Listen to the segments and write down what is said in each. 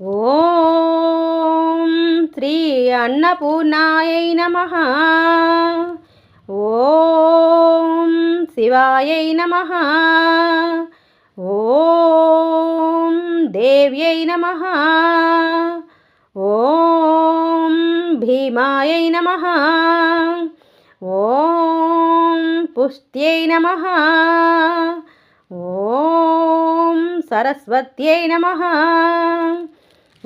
ఓం శ్రీ అన్నపూర్ణాయై నమ. ఓం శివాయై నమ. ఓం దేవ్యై నమ. ఓం భీమాయై నమ. ఓం పుష్ట్యై నమ. ఓం సరస్వత్యై నమ.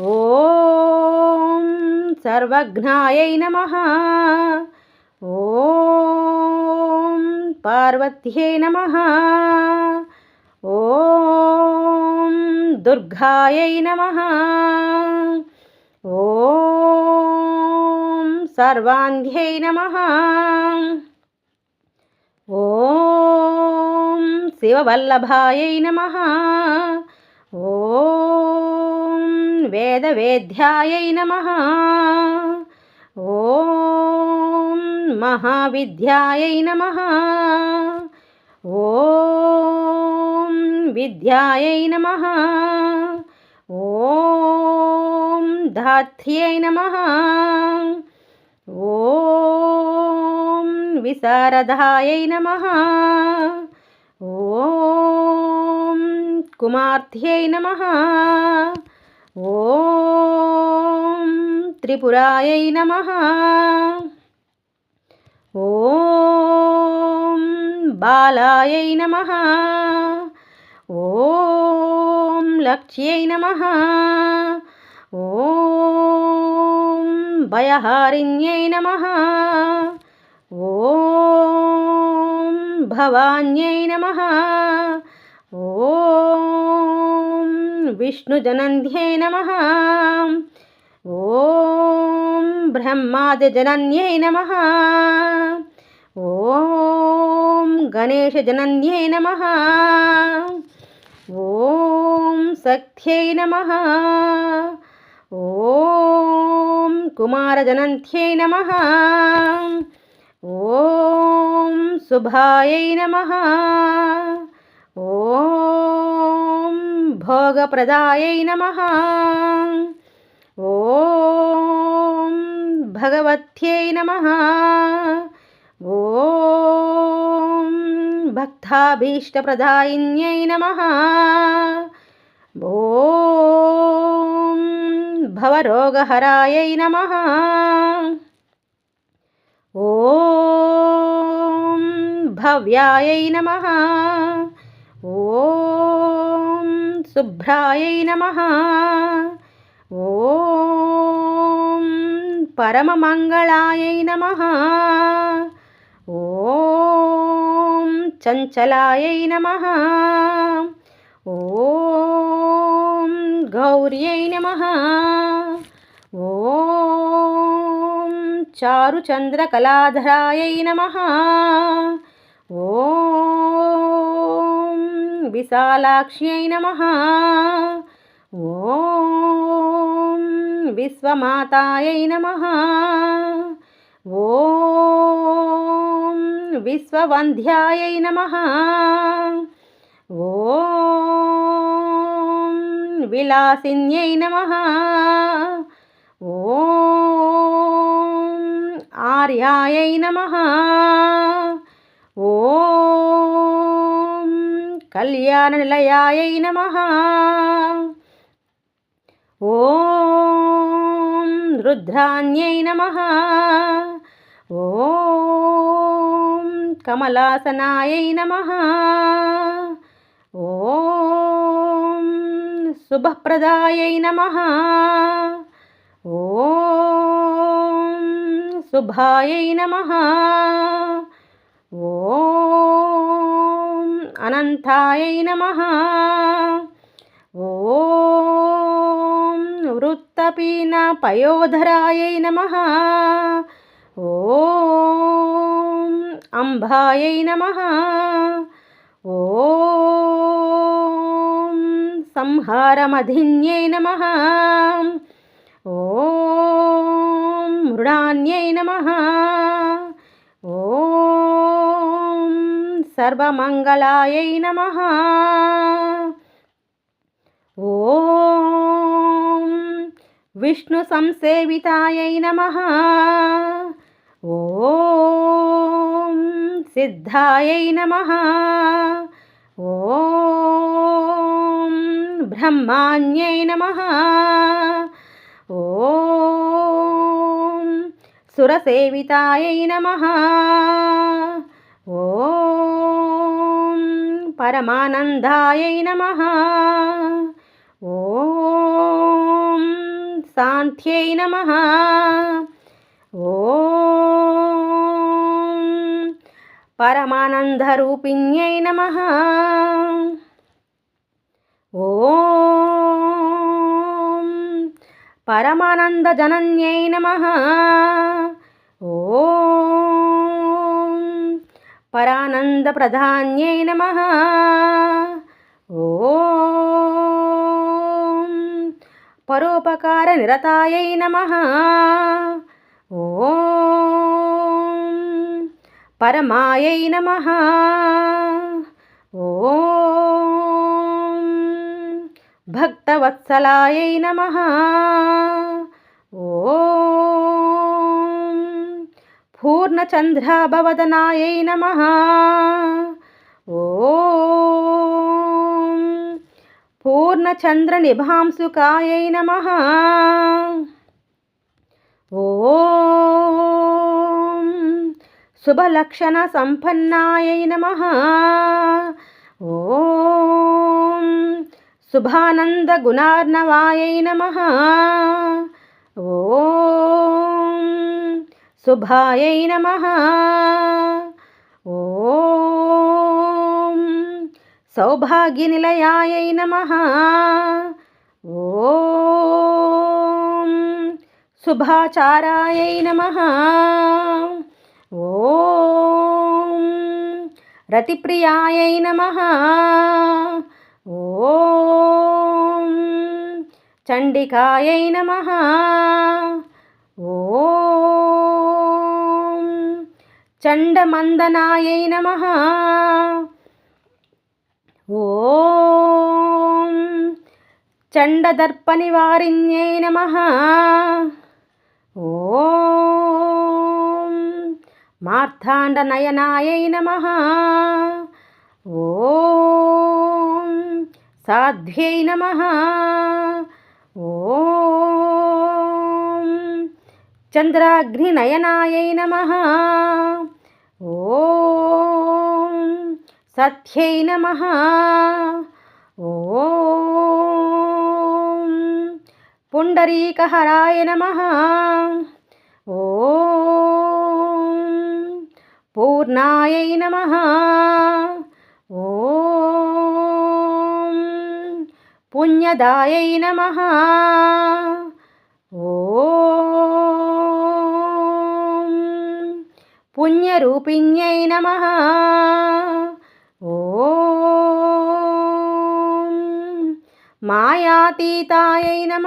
ఓం సర్వజ్ఞాయై నమ. ఓం పార్వత్యై నమ. ఓం దుర్గాయై నమ. ఓం సర్వాంధ్యై నమ. ఓం శివవల్లభాయై నమ. ఓం వేదవేద్యాయై నమ. ఓం మహావిద్యాయై నమ. ఓం విద్యాయై నమ. ఓం ధాత్ర్యై నమ. ఓం విశారదాయై నమ. ఓం కుమార్త్యై నమ ఓం త్రిపురాయై నమ ఓం బాలాయై నమ ఓం లక్ష్యై నమ ఓం భయహారిణ్యై నమ ఓం భవాన్యై నమ ఓం విష్ణుజనంధ్యై నమ. ఓం బ్రహ్మాదిజనన్యై నమ. ఓం గణేశజనన్యై నమ. ఓం సఖ్యై నమ. ఓం కుమారజనంత్యై నమ. ఓం శుభాయై నమ. ఓం భోగప్రదాయై నమ. ఓం భగవత్యై నమ. ఓం భక్తాభీష్టప్రదాయిన్యై నమ. ఓం భవరోగహరాయై నమ. ఓం భవ్యాయై నమ. ఓం శుభ్రాయై నమ. ఓం పరమమంగళాయై నమ. ఓం చంచలాయై నమ. ఓం గౌర్యై నమ. ఓం చారుచంద్రకళాధరాయై నమ. ఓం విశాలాక్ష్యై నమ. ఓం విశ్వమాతాయై నమ. ఓం విశ్వవంధ్యాయై నమ. ఓం విలాసిన్యై నమ. ఓం ఆర్యాయై నమ. ఓం కళ్యాణ నిలయాయ నమ. ఓం రుద్రాన్యై నమ. ఓం కమలాసనాయ నమ. ఓం శుభప్రదాయ నమ. ఓం శుభాయ నమ. ఓం అనంతాయై నమ. ఓం వృత్తపీన పయోధరాయై నమ. ఓం అంబాయై నమ. ఓం సంహారమధిన్యై నమ. ఓం మృడాన్యై నమ. సర్వమంగళాయై నమ. ఓం విష్ణు సంసేవితాయై నమ. ఓం సిద్ధాయై నమ. ఓం బ్రహ్మాణ్యై నమ. ఓం సురసేవితాయై నమ. ఓం పరమానందాయ నమ. ఓం సాంఖ్యై నమ. ఓం పరమానందరూపిణ్యై నమ. ఓం పరమానందజనన్యై నమ. ఆనందప్రధాన్యై నమ. ఓం పరోపకార నిరతాయై నమ. ఓం పరమాయై నమ. ఓం భక్తవత్సలాయై నమ. ఓం పూర్ణచంద్రాభవదనాయై నమ. ఓ పూర్ణచంద్ర నిభాంసుకాయై నమ. ఓ శుభలక్షణ సంపన్నాయై నమ. ఓ శుభానంద గుణార్ణవాయై నమ. ఓ శుభాయై నమ. ఓం సౌభాగ్యనిలయాయై నమ. ఓం శుభాచారాయై నమ. ఓం రతిప్రియాయై నమ. ఓం చండికాయై నమ. ఓం చండమందనాయై నమ ఓం చండదర్ప నివారిణ్యై నమ ఓం మార్తాండ నయనాయై నమ ఓం సాధ్వ్యై నమ ఓం చంద్రాగ్నినయనాయై నమ ఓ సత్యై నమ ఓ పుండరీకహరాయ నమ ఓ పూర్ణాయై నమ ఓ పుణ్యదాయై నమ ఓ పుణ్యరూపిణ్యై నమ ఓ మాయాతీతాయై నమ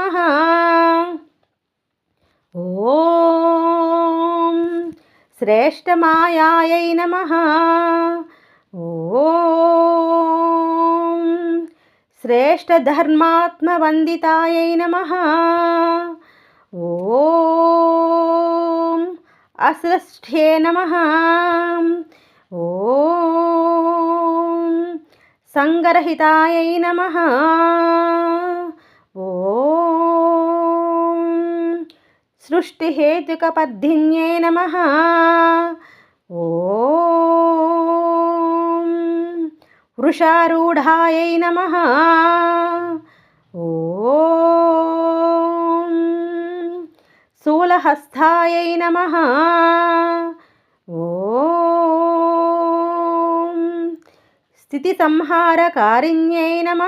ఓం శ్రేష్టమాయాయై నమ ఓం శ్రేష్టధర్మాత్మవందితాయై నమ ఓ అసృష్ట్యే నమ. ఓ సంగరహితాయ నమ. ఓ సృష్టిహేతుకపద్ధిన్యే నమ. ఓ వృషారూఢాయ నమ. ఓ స్థూలహస్థాయై నమ. ఓ స్థితి సంహారకారిణ్యై నమ.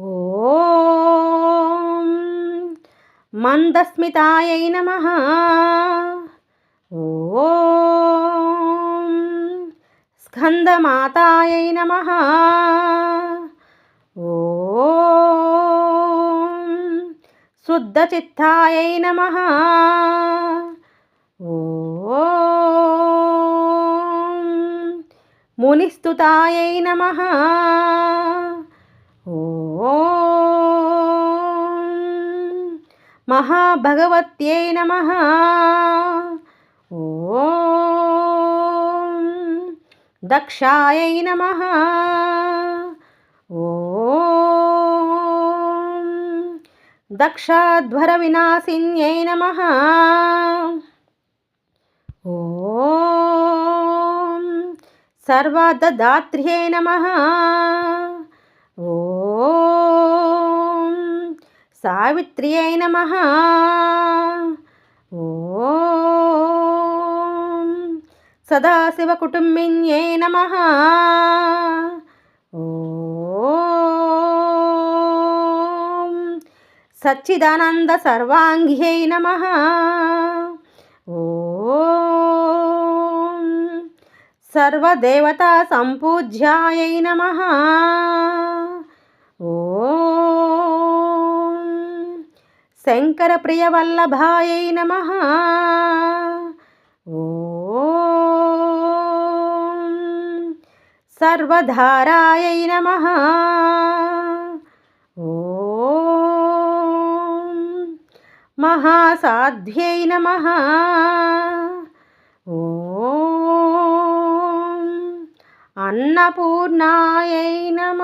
ఓ మందస్మితాయై నమ. ఓ స్కందమాతాయై నమ. ఓ శుద్ధచిత్తాయై నమ. ఓ మునిస్తుతాయై నమ. ఓ మహాభగవత్యై నమ. ఓ దక్షాయై నమ. ఓ దక్షాధ్వర వినాశిన్యై నమ. ఓం సర్వదాత్ర్యే నమ. ఓం సావిత్ర్యై నమ. ఓం సదాశివకుటుంబిన్యై నమ. ఓ సచ్చిదానంద సర్వాంగ్యై నమ. ఓ సర్వదేవత సంపూజ్యాయై నమ. ఓ శంకర ప్రియవల్లభాయై నమ. ఓ సర్వధారాయై నమ. సాధ్వ్యై నమ. ఓం అన్నపూర్ణాయై నమ.